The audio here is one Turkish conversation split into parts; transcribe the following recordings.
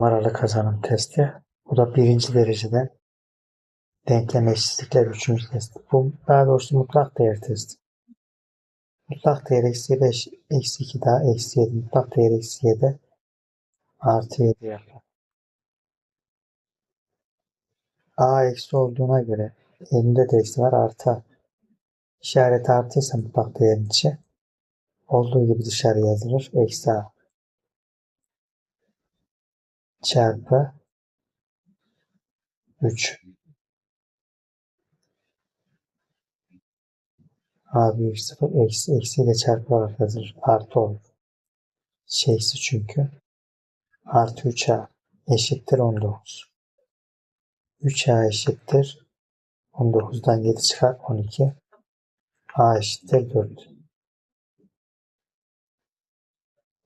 numaralı kazanım testi. Bu da birinci derecede denklem eşitlikler üçüncü test. Bu daha doğrusu mutlak değer testi. Mutlak değer eksi 5, eksi 2 daha eksi 7. Mutlak değer eksi 7 artı 7 yapar. A eksi olduğuna göre elinde de eksi var artı. İşaret artıysa mutlak değerin içi olduğu gibi dışarı yazılır. Eksi A çarpı 3 A büyük 0 eksi eksiyle çarpılarak yazılır. Artı olur. Şeysi çünkü. Artı 3A eşittir 19. 3A eşittir 19'dan 7 çıkar 12. A eşittir 4.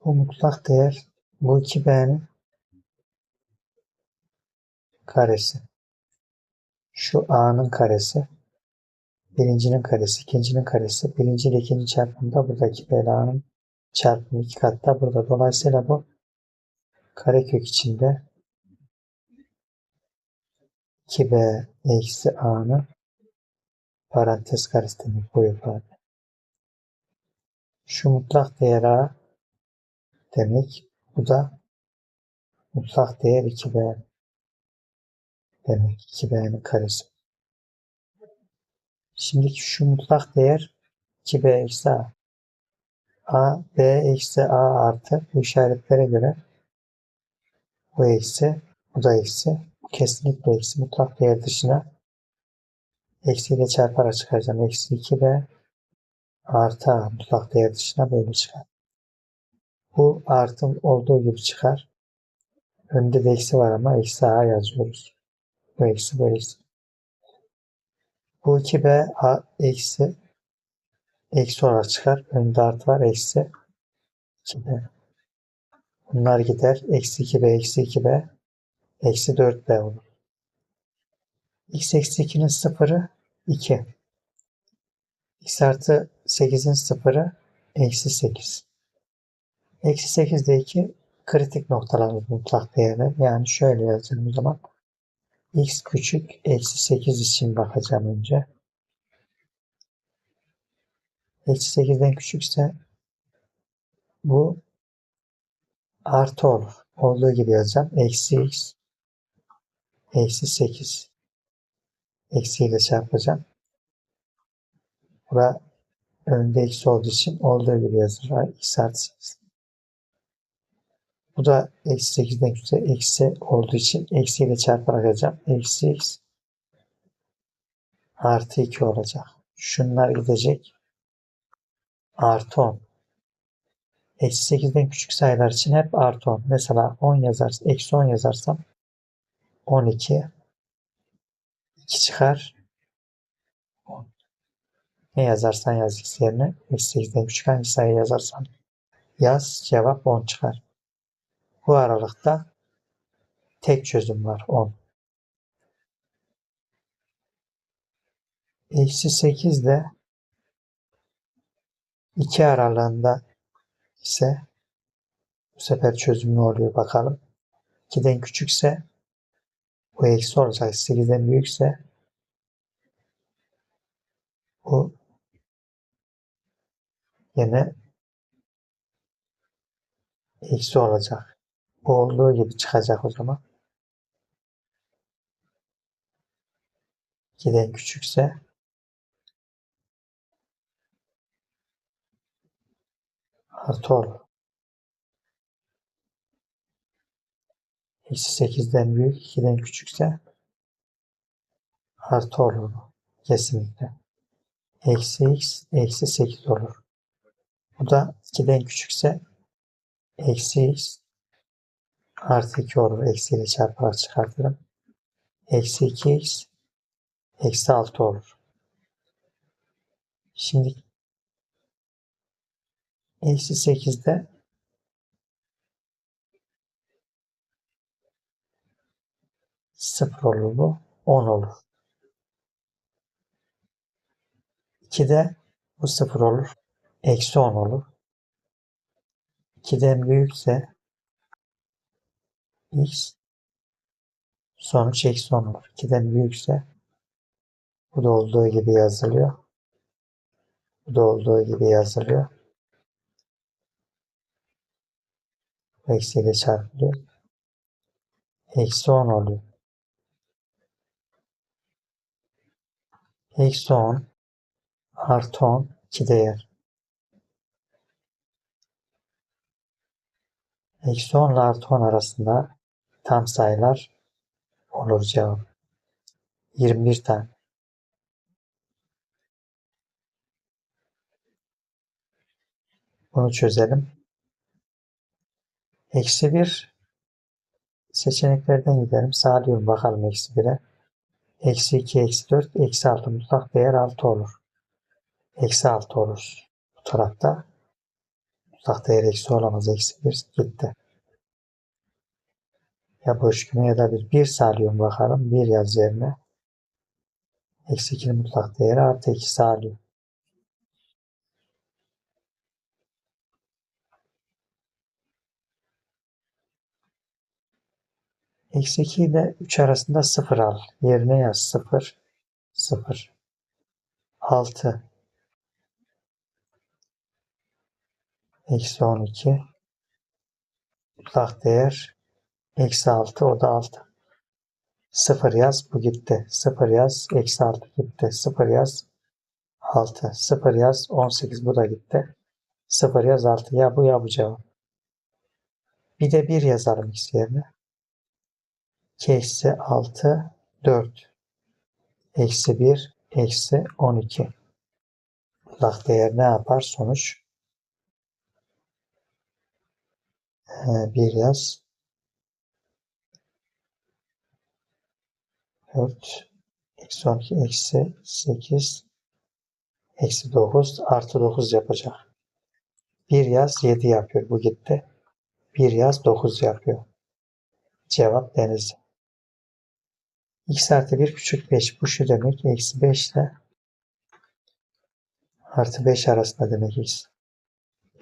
Bu mutlak değer bu 2B'nin karesi. Şu A'nın karesi. Birincinin karesi, ikincinin karesi. Birinci ile ikinci çarpımda buradaki B'nin çarpımı iki katta burada. Dolayısıyla bu karekök içinde 2B eksi A'nın parantez karesi demek bu ifade. Şu mutlak değer A demek. Bu da mutlak değer 2B demek. 2B'nin karesi. Şimdiki şu mutlak değer 2B eksi A. A, B eksi A artı bu işaretlere göre bu eksi, bu da eksi. Kesinlikle eksi. Mutlak değer dışına eksiyle çarparak çıkaracağım. Eksi 2B artı A mutlak değer dışına böyle çıkar. Bu artım olduğu gibi çıkar. Önde de eksi var ama eksi A yazıyoruz. Eksi bu eksi. Bu 2B A eksi eksi olarak çıkar. Önde artı var. Eksi 2B. Bunlar gider. Eksi 2B eksi 2B eksi 4B olur. X eksi 2'nin sıfırı 2. X artı 8'in sıfırı eksi 8. Eksi 8 de 2 kritik noktalar mutlak değerler. Yani şöyle yazacağım o zaman. X küçük eksi 8 için bakacağım önce. Eksi 8'den küçükse bu artı olur. Olduğu gibi yazacağım. Eksi x eksi 8 eksiyle çarpacağım. Bura önde eksi olduğu için olduğu gibi yazılır. X artı 8. Bu da eksi 8'den küçükse eksi olduğu için eksiyle çarparak yazacağım. Eksi x artı 2 olacak. Şunlar gidecek. Artı 10. Eksi 8'den küçük sayılar için hep artı 10. Mesela 10 yazarsam, eksi 10 yazarsam 12 2 çıkar. 10. Ne yazarsan yaz x yerine. Eksi 8'den küçük hangi sayı yazarsan yaz. Cevap 10 çıkar. Bu aralıkta tek çözüm var 10. Eksi 8 ile 2 aralığında ise bu sefer çözüm ne oluyor bakalım. 2'den küçükse bu eksi olacak. 8'den büyükse bu yine eksi olacak. Bu olduğu gibi çıkacak o zaman. 2'den küçükse artı olur. Eksi 8'den büyük, 2'den küçükse artı olur. Kesinlikle. Eksi x, eksi 8 olur. Bu da 2'den küçükse eksi x artı 2 olur. Eksiyle çarparak çıkartırım. Eksi 2x eksi 6 olur. Şimdi eksi 8'de sıfır olur bu. 10 olur. 2'de bu sıfır olur. Eksi 10 olur. 2'den büyükse x sonuç eksi 10 olur. 2'den büyükse bu da olduğu gibi yazılıyor. Bu da olduğu gibi yazılıyor. Eksiyle çarpılıyor. Eksi 10 oluyor. Eksi 10 artı 10 2 değer. Eksi 10 ile artı 10 arasında tam sayılar olur cevap. 21 tane. Bunu çözelim. Eksi 1 seçeneklerden gidelim. Sağlıyorum bakalım eksi 1'e. Eksi 2, eksi 4, eksi 6 mutlak değer 6 olur. Eksi 6 olur. Bu tarafta mutlak değer eksi olamaz. Eksi 1 gitti. Ya boş küme ya da bir. 1 sağlıyorum bakalım. 1 yaz yerine. Eksi 2'nin mutlak değeri artı 2 sağlıyor. Eksi 2 ile 3 arasında 0 al. Yerine yaz 0, 0, 6, eksi 12, mutlak değer eksi 6, o da 6. 0 yaz, bu gitti. 0 yaz, eksi 6 gitti. 0 yaz, 6. 0 yaz, 18, bu da gitti. 0 yaz, 6. Ya bu ya bu cevap. Bir de 1 yazalım x yerine. 2 eksi 6, 4. Eksi 1, eksi 12. Mutlak değer ne yapar? Sonuç. Ee, 1 yaz. 4, eksi 12, eksi 8, eksi 9, artı 9 yapacak. 1 yaz 7 yapıyor. Bu gitti. 1 yaz 9 yapıyor. Cevap deniz. x artı 1 küçük 5. Bu şu demek. Eksi 5 ile artı 5 arasında demek x.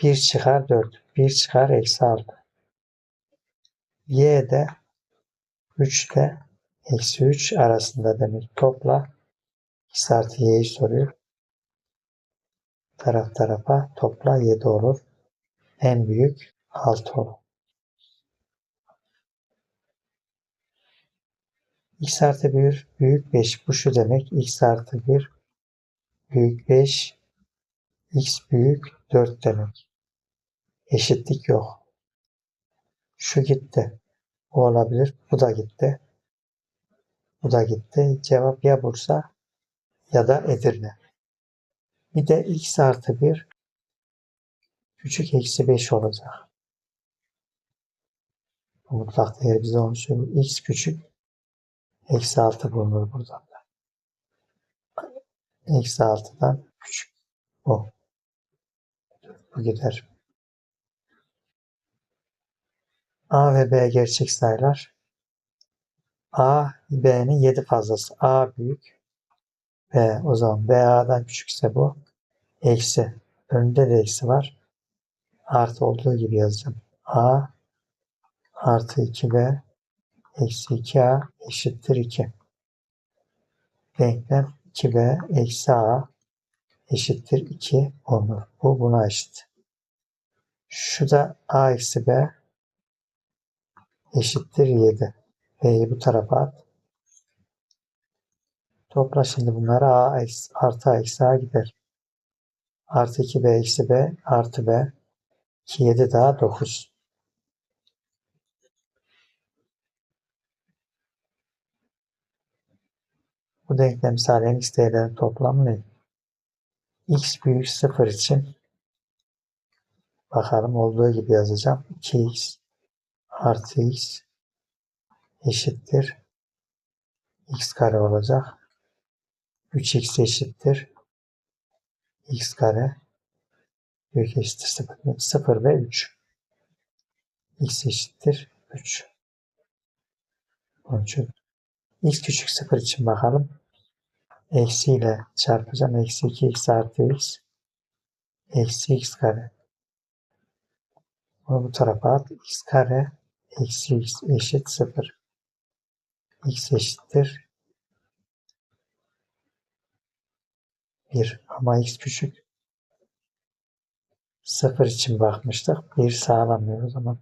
1 çıkar 4. 1 çıkar eksi 6. y de 3 ile eksi 3 arasında demek. Topla x artı y'yi soruyor. Taraf tarafa topla 7 olur. En büyük 6 olur. x artı 1 büyük 5. Bu şu demek. x artı 1 büyük 5 x büyük 4 demek. Eşitlik yok. Şu gitti. Bu olabilir. Bu da gitti. Bu da gitti. Cevap ya Bursa ya da Edirne. Bir de x artı 1 küçük eksi 5 olacak. Bu mutlak değer bize onu söylüyor. x küçük eksi 6 bulunur buradan da. Eksi 6'dan küçük. Bu. Bu gider. A ve B gerçek sayılar. A B'nin 7 fazlası. A büyük. B o zaman B A'dan küçükse bu. Eksi. Önünde de eksi var. Artı olduğu gibi yazacağım. A artı 2B eksi 2A eşittir 2. Denklem 2B eksi A eşittir 2 olur. Bu buna eşit. Şu da A eksi B eşittir 7. B'yi bu tarafa at. Topla şimdi bunları A eksi, artı A eksi A gider. Artı 2B eksi B artı B. 2 7 daha 9. Bu denklem sağlayan x değerlerin toplamı ne? x büyük 0 için bakalım olduğu gibi yazacağım. 2x artı x eşittir. X kare olacak. 3x eşittir. X kare büyük eşittir 0, 0 ve 3 x eşittir 3 onun için x küçük 0 için bakalım. Eksi ile çarpacağım. Eksi 2x artı x. Eksi x kare. Bunu bu tarafa at. X kare eksi x eşit 0. x eşittir 1 ama x küçük. 0 için bakmıştık. 1 sağlamıyor o zaman.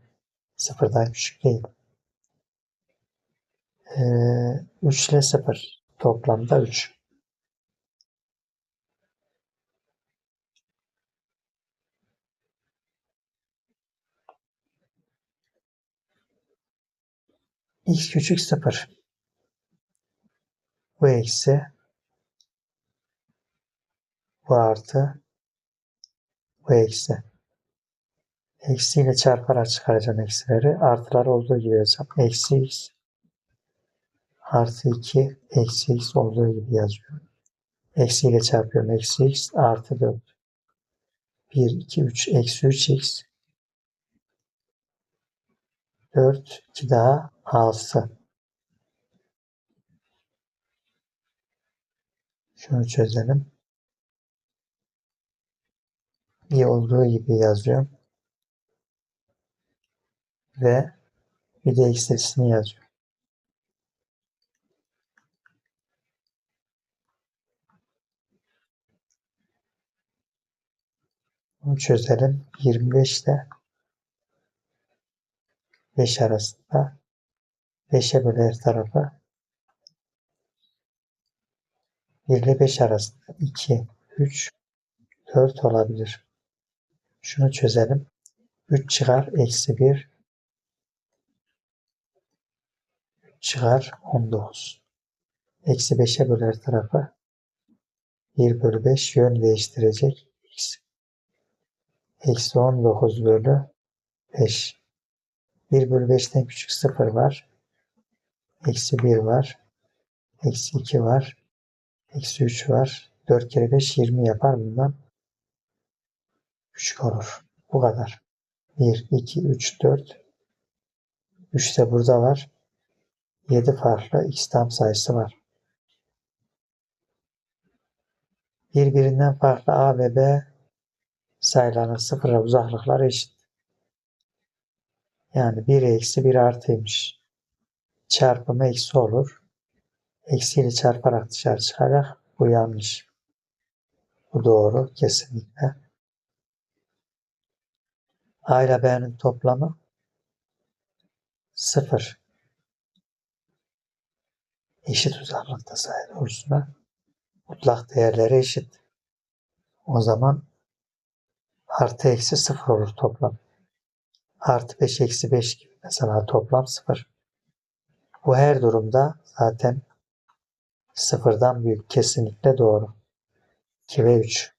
0'dan küçük değil. Ee, 3 ile 0 toplamda 3. x küçük 0. Bu eksi bu artı bu eksi. Eksiyle çarparak çıkaracağım eksileri. Artılar olduğu gibi yazacağım. Eksi x artı 2 eksi x olduğu gibi yazıyorum. Eksiyle çarpıyorum. Eksi x artı 4. 1, 2, 3 eksi 3x 4, 2 daha 6. Şunu çözelim. İyi olduğu gibi yazıyorum. Ve bir de eksilisini yazıyorum. Bunu çözelim. 25 ile 5 arasında 5'e böler her tarafı 1 ile 5 arasında 2, 3, 4 olabilir. Şunu çözelim. 3 çıkar eksi 1 çıkar 19. Eksi 5'e böler tarafı 1 bölü 5 yön değiştirecek. Eksi 19 bölü 5. 1 bölü 5'ten küçük 0 var. Eksi 1 var. Eksi 2 var. Eksi 3 var. 4 kere 5 20 yapar bundan. Küçük olur. Bu kadar. 1, 2, 3, 4. 3 de burada var. 7 farklı x tam sayısı var. Birbirinden farklı a ve b sayılarının sıfıra uzaklıklar eşit. Yani 1 eksi 1 artıymış. Çarpımı eksi olur. Eksiyle çarparak dışarı çıkacak. Bu yanlış. Bu doğru kesinlikle. A ile B'nin toplamı 0. Eşit uzaklıkta sayı doğrusuna mutlak değerleri eşit. O zaman artı eksi 0 olur toplam. Artı 5 eksi 5 gibi mesela toplam 0. Bu her durumda zaten sıfırdan büyük kesinlikle doğru. 2 ve 3.